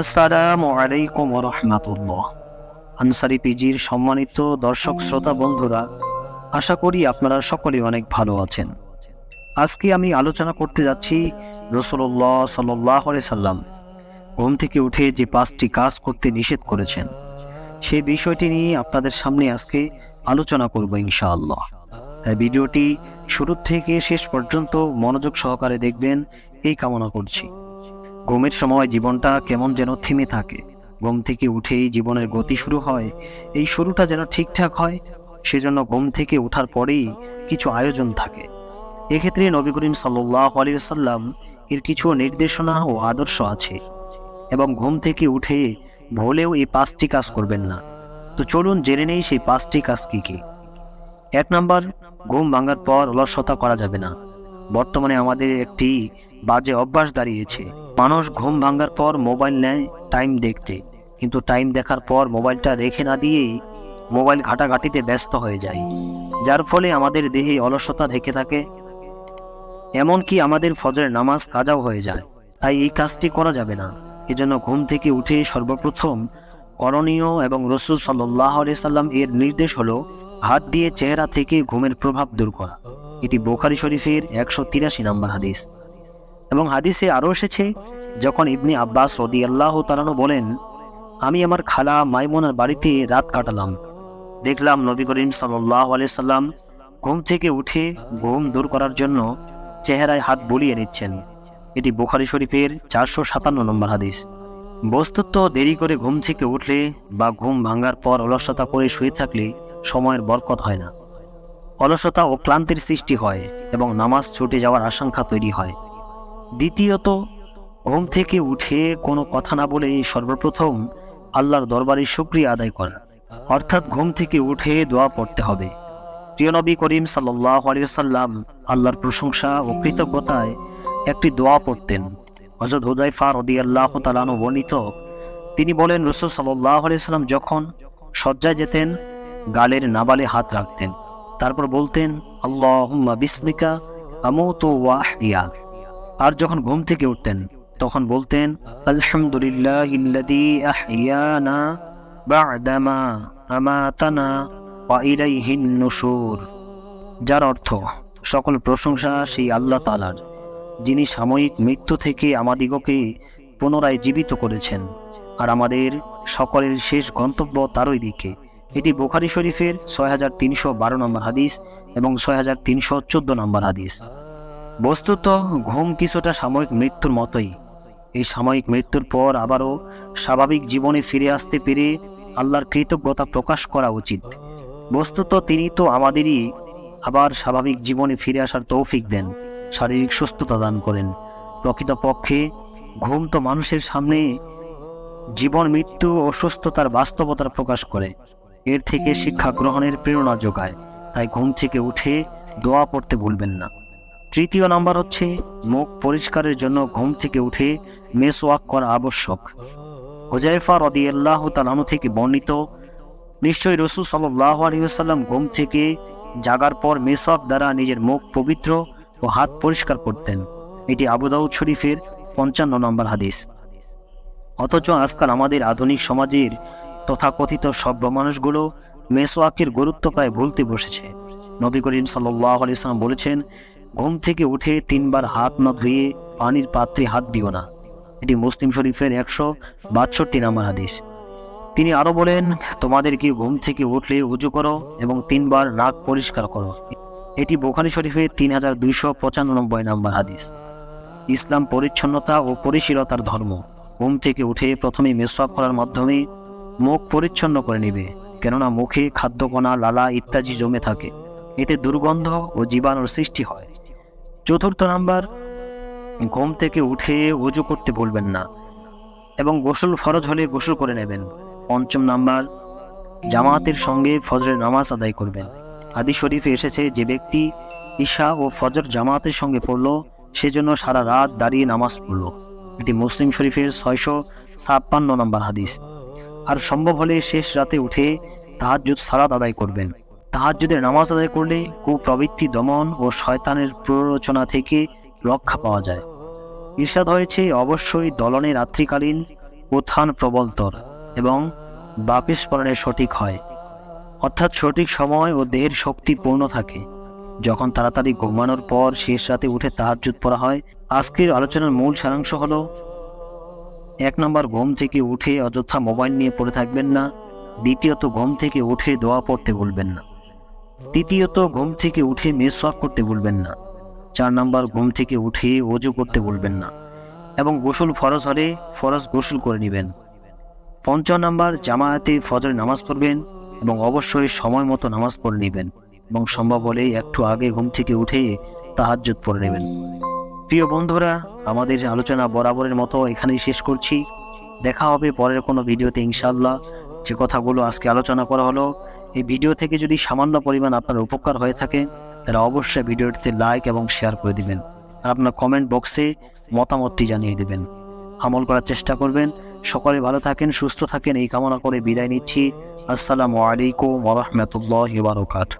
আসসালামু আলাইকুম রহমাতুল্লাহ। আনসারি পিজির সম্মানিত দর্শক, শ্রোতা, বন্ধুরা, আশা করি আপনারা সকলে অনেক ভালো আছেন। আজকে আমি আলোচনা করতে যাচ্ছি রসুল্লাহ সাল্লাহ সাল্লাম ঘুম থেকে উঠে যে পাঁচটি কাজ করতে নিষেধ করেছেন সেই বিষয়টি নিয়ে আপনাদের সামনে আজকে আলোচনা করব ইনশাআল্লাহ। তাই ভিডিওটি শুরু থেকে শেষ পর্যন্ত মনোযোগ সহকারে দেখবেন, এই কামনা করছি। ঘুমের সময় জীবনটা কেমন যেন থেমে থাকে। ঘুম থেকে উঠেই জীবনের গতি শুরু হয়, এই শুরুটা যেন ঠিকঠাক হয়, সেজন্য ঘুম থেকে ওঠার পরেই কিছু আয়োজন থাকে। এক্ষেত্রে নবী করিম সাল্লাহ আলিয়াল্লাম এর কিছু নির্দেশনা ও আদর্শ আছে এবং ঘুম থেকে উঠে ভুলেও এই পাঁচটি কাজ করবেন না। তো চলুন জেনে নেই সেই পাঁচটি কাজ কি কি। এক নাম্বার, ঘুম ভাঙার পর অলসতা করা যাবে না। বর্তমানে আমাদের একটি বাজে অভ্যাস দাঁড়িয়েছে। মানুষ ঘুম ভাঙার পর মোবাইল নেয় টাইম দেখতে। কিন্তু টাইম দেখার পর মোবাইলটা রেখে না দিয়েই মোবাইল ঘাটাঘাটিতে ব্যস্ত হয়ে যায়। যার ফলে আমাদের দেহে অলসতা ঢেকে থাকে। এমনকি আমাদের ফজরের নামাজ কাজাও হয়ে যায়। তাই এই কাজটি করা যাবে না। এজন্য ঘুম থেকে উঠে সর্বপ্রথম করণীয় এবং রসুল সাল্লাহ সাল্লাম এর নির্দেশ হলো হাত দিয়ে চেহারা থেকে ঘুমের প্রভাব দূর করা। এটি বোখারি শরীফের একশো তিরাশি নম্বর হাদিস। এবং হাদিসে আরও এসেছে, যখন ইবনি আব্বাস রদি আল্লাহ তালানো বলেন, আমি আমার খালা মাইমোনার বাড়িতে রাত কাটালাম। দেখলাম নবী করিম সাল্লাহ সাল্লাম ঘুম থেকে উঠে ঘুম দূর করার জন্য চেহারায় হাত বলিয়ে নিচ্ছেন। এটি বোখারি শরীফের চারশো সাতান্ন নম্বর হাদিস। বস্তুত দেরি করে ঘুম থেকে উঠলে বা ঘুম ভাঙার পর অলসতা করে শুয়ে থাকলে সময়ের বরকত হয় না। অলসতা ও ক্লান্তির সৃষ্টি হয় এবং নামাজ ছুটে যাওয়ার আশঙ্কা তৈরি হয়। দ্বিতীয়ত, ঘুম থেকে উঠে কোনো কথা না বলে সর্বপ্রথম আল্লাহর দরবারে শুক্রিয়া আদায় করা। অর্থাৎ ঘুম থেকে উঠে দোয়া পড়তে হবে। প্রিয় নবী করিম সাল্লাম আল্লাহর প্রশংসা ও কৃতজ্ঞতায় একটি দোয়া পড়তেন। হজরত হুদাইফা রদি আল্লাহ তালানো বর্ণিত, তিনি বলেন, রসুল সাল্লাহ সাল্লাম যখন শয্যায় যেতেন, গালের নাবালে হাত রাখতেন। তারপর বলতেন আল্লাহ বিস্মিকা আমত ওয়াহ ইয়া আর যখন ঘুম থেকে উঠতেন, তখন বলতেন, আলহামদুলিল্লাহ ইল্লাদি যার অর্থ, সকল প্রশংসা সেই আল্লাহ তালার যিনি সাময়িক মৃত্যু থেকে আমাদিগকে পুনরায় জীবিত করেছেন। আর আমাদের সকলের শেষ গন্তব্য তারই দিকে। এটি বোখারি শরীফের ছয় হাজার তিনশো বারো নম্বর হাদিস এবং ছয় হাজার তিনশো চোদ্দ নম্বর হাদিস। বস্তুত ঘুম কিছুটা সাময়িক মৃত্যুর মতোই। এই সাময়িক মৃত্যুর পর আবারও স্বাভাবিক জীবনে ফিরে আসতে পেরে আল্লাহর কৃতজ্ঞতা প্রকাশ করা উচিত। বস্তুত তিনি তো আমাদেরই আবার স্বাভাবিক জীবনে ফিরে আসার তৌফিক দেন, শারীরিক সুস্থতা দান করেন। প্রকৃতপক্ষে ঘুম তো মানুষের সামনে জীবন, মৃত্যু ও সুস্থতার বাস্তবতার প্রকাশ করে। এর থেকে শিক্ষা গ্রহণের প্রেরণা যোগায়। তাই ঘুম থেকে উঠে দোয়া পড়তে ভুলবেন না। তৃতীয় নাম্বার হচ্ছে, মুখ পরিষ্কারের জন্য ঘুম থেকে উঠে মেসওয়াক করা আবশ্যক। হোজাইফা রদিয়াল্লাহ তালানু থেকে বর্ণিত, নিশ্চয়ই রসুল সাল্লাহ আলহিহাল্লাম ঘুম থেকে জাগার পর মেসওয়াক দ্বারা নিজের মুখ পবিত্র ও হাত পরিষ্কার করতেন। এটি আবুদাউদ শরীফের পঞ্চান্ন নম্বর হাদিস। অথচ আজকাল আমাদের আধুনিক সমাজের তথাকথিত সভ্য মানুষগুলো মেসওয়াকের গুরুত্ব প্রায় ভুলতে বসেছে। নবী করিম সাল্লাহ আলিয়াল্লাম বলেছেন ঘুম থেকে উঠে তিনবার হাত না ধুয়ে পানির পাত্রে হাত দিও না। এটি মুসলিম শরীফের একশো বাষট্টি নম্বর হাদিস। তিনি আরও বলেন, তোমাদের কি ঘুম থেকে উঠলে উজু করো এবং তিনবার নাক পরিষ্কার করো? এটি বোখারি শরীফের তিন হাজার দুইশো পঁচানব্বই নম্বর হাদিস। ইসলাম পরিচ্ছন্নতা ও পরিশীলতার ধর্ম। ঘুম থেকে উঠে প্রথমে মেসওয়াক করার মাধ্যমে মুখ পরিচ্ছন্ন করে নেবে, কেননা মুখে খাদ্যকণা, লালা ইত্যাদি জমে থাকে। এতে দুর্গন্ধ ও জীবাণুর সৃষ্টি হয়। চতুর্থ নাম্বার, ঘুম থেকে উঠে উজু করতে ভুলবেন না এবং গোসল ফরজ হলে গোসল করে নেবেন। পঞ্চম নাম্বার, জামাতের সঙ্গে ফজরের নামাজ আদায় করবেন। আদি শরীফে এসেছে যে ব্যক্তি ঈশা ও ফজর জামাতের সঙ্গে পড়ল, সেজন্য সারা রাত দাঁড়িয়ে নামাজ পড়ল। এটি মুসলিম শরীফের ছয়শো ছাপ্পান্ন নম্বর হাদিস। আর সম্ভব হলে শেষ রাতে উঠে তাহাজ্জুদ সালাত আদায় করবেন। তাহাজ্জুদের নামাজ আদায় করলে কুপ্রবৃত্তি দমন ও শয়তানের প্ররোচনা থেকে রক্ষা পাওয়া যায়। ঈর্ষাদ হয়েছে অবশ্যই দলনে রাত্রিকালীন উত্থান প্রবলতর এবং বাপি স্মরণে সঠিক হয়। অর্থাৎ সঠিক সময় ও দেহের শক্তি পূর্ণ থাকে। যখন তাড়াতাড়ি ঘুমানোর পর শেষ রাতে উঠে তাহাজ্জুদ পড়া হয়, আজকের আলোচনার মূল সারাংশ হলো, এক নম্বর ঘুম থেকে উঠে অযথা মোবাইল নিয়ে পড়ে থাকবেন না, দ্বিতীয়ত ঘুম থেকে উঠে দোয়া পড়তে ভুলবেন না। তৃতীয়ত, ঘুম থেকে উঠে মেসওয়াক করতে ভুলবেন না। চার নম্বর, ঘুম থেকে উঠে অজু করতে ভুলবেন না। এবং গোসল ফরজ হলে ফরজ গোসল করে নেবেন। পঞ্চান্ন নম্বর, জামায়াতে ফজর নামাজ পড়বেন এবং অবশ্যই সময় মতো নামাজ পড়ে নেবেন এবং সম্ভব হলে একটু আগে ঘুম থেকে উঠে তাহাজ্জুদ পড়ে নেবেন। প্রিয় বন্ধুরা, আমাদের আলোচনা বরাবরের মতো এখানেই শেষ করছি। দেখা হবে পরের কোনো ভিডিওতে ইনশাল্লাহ যে কথাগুলো আজকে আলোচনা করা হলো এই ভিডিও থেকে যদি সামান্য পরিমাণ আপনার উপকার হয়ে থাকে, তাহলে অবশ্যই ভিডিওটিতে লাইক এবং শেয়ার করে দিবেন। আর আপনার কমেন্ট বক্সে মতামতটি জানিয়ে দেবেন। আমল করার চেষ্টা করবেন। সকলে ভালো থাকেন, সুস্থ থাকেন, এই কামনা করে বিদায় নিচ্ছি। আসসালামু আলাইকুম ওরহমতুল্লাহ বারকাত